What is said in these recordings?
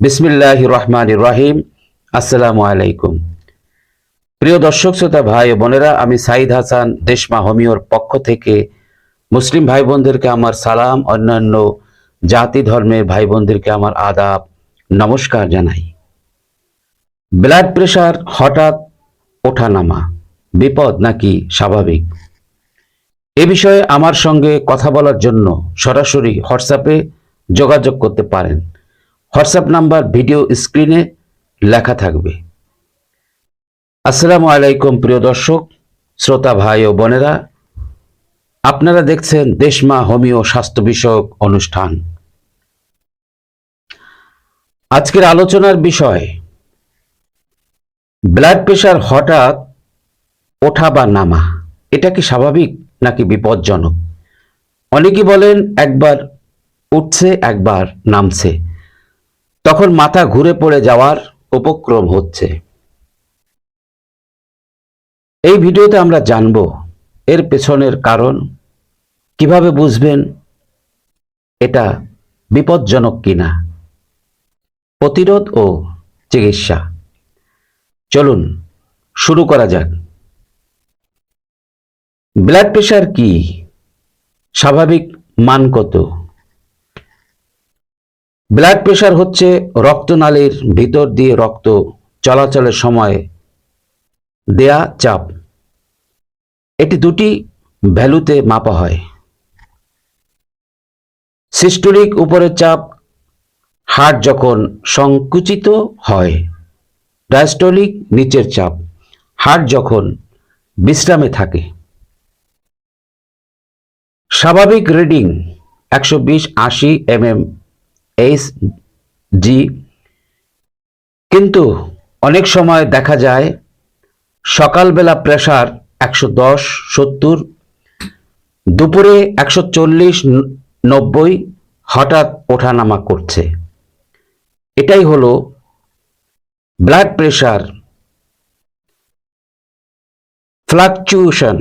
বিসমিল্লাহ রহমান রাহিম আসসালামু আলাইকুম প্রিয় দর্শক, শ্রোতা, ভাই বোনেরা, আমি সাইদ হাসান, দেশমা হোমিওর পক্ষ থেকে মুসলিম ভাই বোনদেরকে আমার সালাম, অন্যান্য জাতি ধর্মের ভাই বোনদেরকে আমার আদাব, নমস্কার জানাই। ব্লাড প্রেশার হঠাৎ ওঠানামা, বিপদ নাকি স্বাভাবিক? এ বিষয়ে আমার সঙ্গে কথা বলার জন্য সরাসরি হোয়াটসঅ্যাপে যোগাযোগ করতে পারেন। হোয়াটসঅ্যাপ নাম্বার ভিডিও স্ক্রিনে লেখা থাকবে। আসসালামু আলাইকুম, প্রিয় দর্শক, শ্রোতা ভাই ও বোনেরা। আপনারা দেখছেন দেশমা হোমিও স্বাস্থ্য বিষয়ক অনুষ্ঠান। আজকের আলোচনার বিষয়, ব্লাড প্রেশার হঠাৎ ওঠা বা নামা, এটা কি স্বাভাবিক নাকি বিপজ্জনক? অনেকে বলেন, একবার উঠছে, একবার নামছে। তখন মাথা ঘুরে পড়ে যাওয়ার উপক্রম হচ্ছে। এই ভিডিওতে আমরা জানব এর পেছনের কারণ। কীভাবে বুঝবেন এটা বিপজ্জনক কিনা? প্রতিরোধ ও চিকিৎসা। চলুন, শুরু করা যাক। ব্লাড প্রেশার কি? স্বাভাবিক মান কত? ব্লাড প্রেশার হচ্ছে রক্তনালীর ভিতর দিয়ে রক্ত চলাচলের সময় দেয়া চাপ। এটি দুটি ভ্যালুতে মাপা হয়। সিস্টোলিক উপরের চাপ হার্ট যখন সংকুচিত হয় ডায়াস্টোলিক নিচের চাপ হার্ট যখন বিশ্রামে থাকে। স্বাভাবিক রিডিং একশো বিশ আশি এম এম এইচ জি কিন্তু অনেক সময় দেখা যায় সকালবেলা প্রেশার একশো দশ, সত্তর, দুপুরে একশো চল্লিশ, নব্বই হঠাৎ ওঠানামা করছে। এটাই হলো ব্লাড প্রেশার ফ্লাকচুয়েশন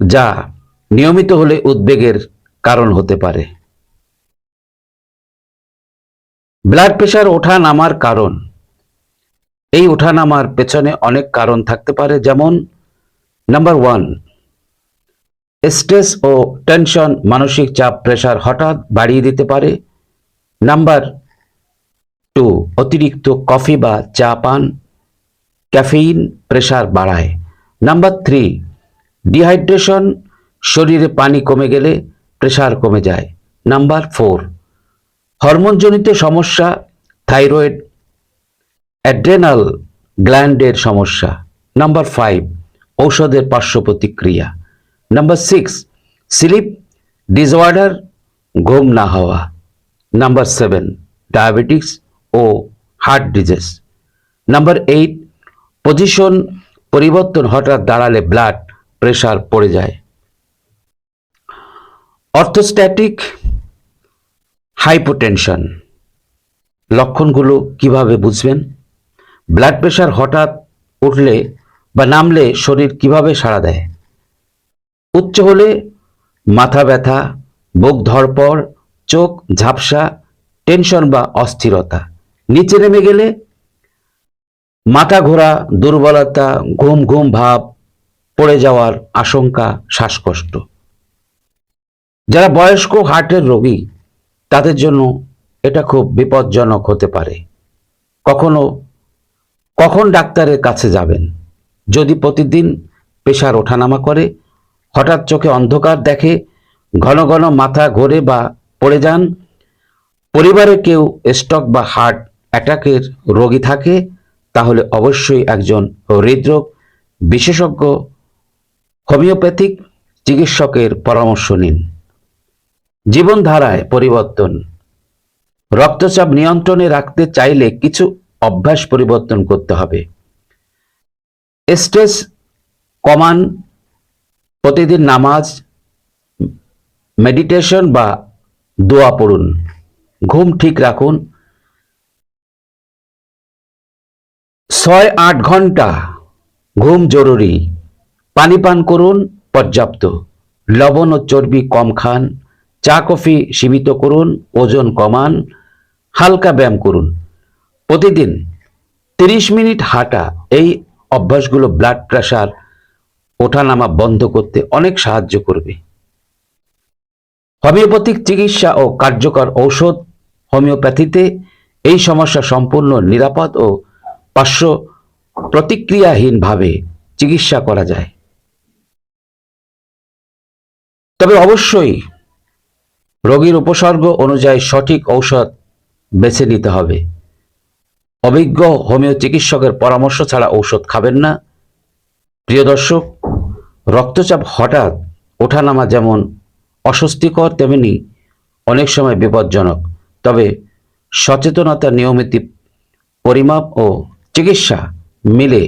যা নিয়মিত হলে উদ্বেগের কারণ হতে পারে। ব্লাড প্রেশার ওঠা নামার কারণ। এই ওঠা নামার পেছনে অনেক কারণ থাকতে পারে, যেমন নাম্বার ওয়ান স্ট্রেস ও টেনশন মানসিক চাপ প্রেশার হঠাৎ বাড়িয়ে দিতে পারে। নাম্বার টু অতিরিক্ত কফি বা চা পান ক্যাফেইন প্রেশার বাড়ায়। নাম্বার থ্রি ডিহাইড্রেশন শরীরে পানি কমে গেলে প্রেশার কমে যায়। নাম্বার ফোর হরমোনজনিত সমস্যা, থাইরয়েড, অ্যাড্রেনাল গ্ল্যান্ডের সমস্যা। নাম্বার ফাইভ, ঔষধের পার্শ্ব প্রতিক্রিয়া। নাম্বার সিক্স, স্লিপ ডিসঅর্ডার, ঘুম না হওয়া। নাম্বার সেভেন ডায়াবেটিক্স ও heart disease. Number eight, position পরিবর্তন হঠাৎ দাঁড়ালে ব্লাড প্রেশার পড়ে যায়। অর্থোস্ট্যাটিক হাইপোটেনশন লক্ষণগুলো কীভাবে বুঝবেন? ব্লাড প্রেশার হঠাৎ উঠলে বা নামলে শরীর কীভাবে সাড়া দেয়? উচ্চ হলে মাথা ব্যথা, বুক ধরপড় চোখ ঝাপসা টেনশন বা অস্থিরতা। নিচে নেমে গেলে মাথা ঘোরা, দুর্বলতা, ঘুম ঘুম ভাব, পড়ে যাওয়ার আশঙ্কা, শ্বাসকষ্ট। যারা বয়স্ক হার্টের রোগী তাদের জন্য এটা খুব বিপজ্জনক হতে পারে। কখনো, কখন ডাক্তারের কাছে যাবেন? যদি প্রতিদিন প্রেশার ওঠানামা করে, হঠাৎ চোখে অন্ধকার দেখে, ঘন ঘন মাথা ঘোরে বা পড়ে যান, পরিবারে কেউ স্ট্রোক বা হার্ট অ্যাটাকের রোগী থাকে, তাহলে অবশ্যই একজন হৃদরোগ বিশেষজ্ঞ, হোমিওপ্যাথিক চিকিৎসকের পরামর্শ নিন। জীবনধারায় পরিবর্তন। রক্তচাপ নিয়ন্ত্রণে রাখতে চাইলে কিছু অভ্যাস পরিবর্তন করতে হবে। স্ট্রেস কমান, প্রতিদিন নামাজ, মেডিটেশন বা দোয়া পড়ুন। ঘুম ঠিক রাখুন। ছয় আট ঘণ্টা ঘুম জরুরি। পানি পান করুন পর্যাপ্ত। লবণ ও চর্বি কম খান। চা কফি সীমিত করুন, ওজন কমান, হালকা ব্যায়াম করুন। প্রতিদিন তিরিশ মিনিট হাঁটা, এই অভ্যাসগুলো ব্লাড প্রেশার ওঠানামা বন্ধ করতে অনেক সাহায্য করবে। হোমিওপ্যাথিক চিকিৎসা ও কার্যকর ঔষধ হোমিওপ্যাথিতে এই সমস্যা সম্পূর্ণ নিরাপদ ও পার্শ্ব প্রতিক্রিয়াহীনভাবে চিকিৎসা করা যায়। তবে অবশ্যই রোগীর উপসর্গ অনুযায়ী সঠিক ঔষধ বেছে নিতে হবে। অভিজ্ঞ হোমিও চিকিৎসকের পরামর্শ ছাড়া ঔষধ খাবেন না। প্রিয় দর্শক, রক্তচাপ হঠাৎ ওঠানামা যেমন অস্বস্তিকর, তেমনি অনেক সময় বিপজ্জনক। তবে সচেতনতা, নিয়মিত পরিমাপ ও চিকিৎসা মিলে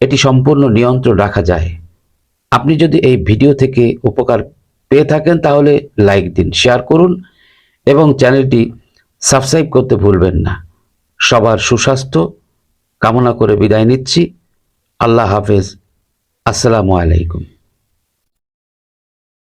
এটি সম্পূর্ণ নিয়ন্ত্রণ রাখা যায়। আপনি যদি এই ভিডিও থেকে উপকার পেয়ে থাকেন, তাহলে লাইক দিন শেয়ার করুন এবং চ্যানেলটি সাবস্ক্রাইব করতে ভুলবেন না। সবার সুস্বাস্থ্য, কামনা করে বিদায় নিচ্ছি। আল্লাহ হাফেজ। আসসালামু আলাইকুম।